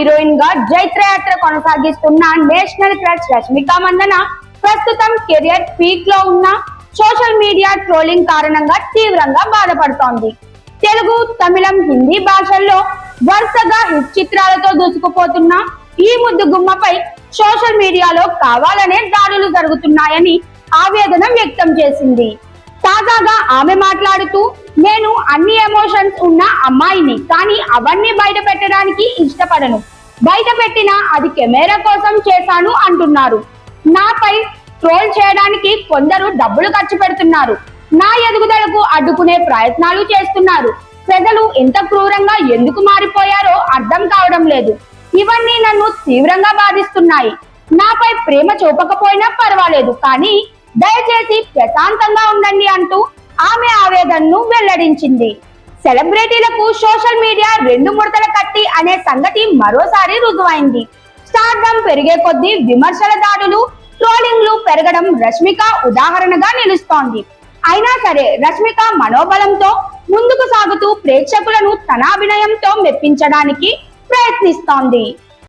హీరోయిన్గా జైత్రయాత్ర కొనసాగిస్తున్న national crush Rashmika Mandanna ప్రస్తుతం కెరియర్ పీక్లో ఉన్న సోషల్ మీడియా ట్రోలింగ్ కారణంగా తీవ్రంగా బాధపడుతోంది. తెలుగు తమిళం హిందీ భాషల్లో వరుసగా హిట్ చిత్రాలతో దూసుకుపోతున్న ఈ ముద్దు గుమ్మపై సోషల్ మీడియాలో కావాలనే దాడులు జరుగుతున్నాయని ఆవేదన వ్యక్తం చేసింది. తాజాగా ఆమె మాట్లాడుతూ నేను అన్ని ఎమోషన్స్ ఉన్న అమ్మాయిని కానీ అవన్నీ బయట పెట్టడానికి ఇష్టపడను. బయట పెట్టిన అది కెమెరా కోసం చేశాను అంటున్నారు. నాపై ట్రోల్ చేయడానికి కొందరు డబ్బులు ఖర్చు పెడుతున్నారు. నా ఎదుగుదలకు అడ్డుకునే ప్రయత్నాలు చేస్తున్నారు. ప్రజలు ఎంత క్రూరంగా ఎందుకు మారిపోయారో అర్థం కావడం లేదు. ఇవన్నీ నన్ను తీవ్రంగా బాధిస్తున్నాయి. నాపై ప్రేమ చూపకపోయినా పర్వాలేదు కానీ దయచేసి ప్రశాంతంగా ఉండండి అంటూ ఆమె ఆవేదనను వెల్లడించింది. సెలబ్రిటీలకు సోషల్ మీడియా రెండు ముడతల కట్టి అనే సంగతి మరోసారి రుజువైంది. స్టార్డమ్ పెరిగే కొద్దీ విమర్శల దాడులు ట్రోలింగ్లు పెరగడం రష్మిక ఉదాహరణగా నిలుస్తోంది. అయినా సరే రష్మిక మనోబలంతో ముందుకు సాగుతూ ప్రేక్షకులను తన అభినయంతో మెప్పించడానికి ప్రయత్నిస్తోంది.